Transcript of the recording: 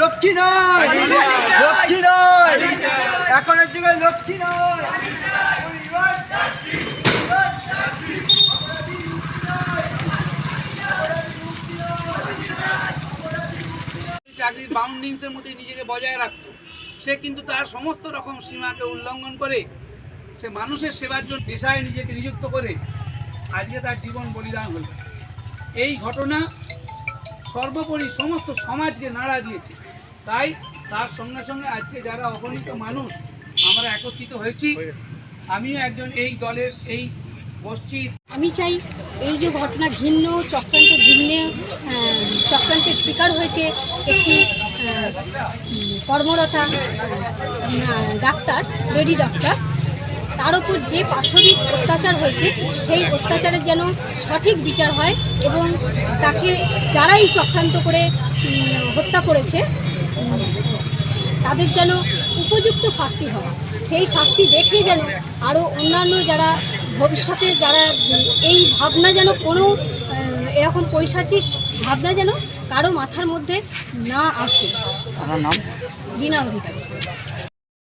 লক্ষ্মী নয় লক্ষ্মী নয় এখনের যুগে লক্ষ্মী নয় চাকরির বাউন্ডিংসের মধ্যে নিজেকে বজায় রাখতো। সে কিন্তু তার সমস্ত রকম সীমাকে উল্লঙ্ঘন করে সে মানুষের সেবার জন্য পেশায় নিজেকে নিযুক্ত করে আজকে তার জীবন বলিদান হল। এই ঘটনা সর্বোপরি সমস্ত সমাজকে নাড়া দিয়েছে। তাই তার সঙ্গে সঙ্গে আজকে যারা অগণিত মানুষ আমরা একত্রিত হয়েছি, আমিও একজন এই দলের এই গোষ্ঠীর আমি চাই এই যে ঘটনা ঘিন্ন, চক্রান্ত ঘিন্ন চক্রান্তের শিকার হয়েছে একটি কর্মরতা ডাক্তার, লেডি ডাক্তার তার উপর যে পাশবিক অত্যাচার হয়েছে সেই অত্যাচারের যেন সঠিক বিচার হয় এবং তাকে যারাই চক্রান্ত করে হত্যা করেছে তাদের যেন উপযুক্ত শাস্তি হয় সেই শাস্তি দেখে যেন আরও অন্যান্য যারা ভবিষ্যতে যারা এই ভাবনা যেন কোনো এরকম পৈশাচিক ভাবনা যেন কারও মাথার মধ্যে না আসে। আমার নাম? Bina Adhikari.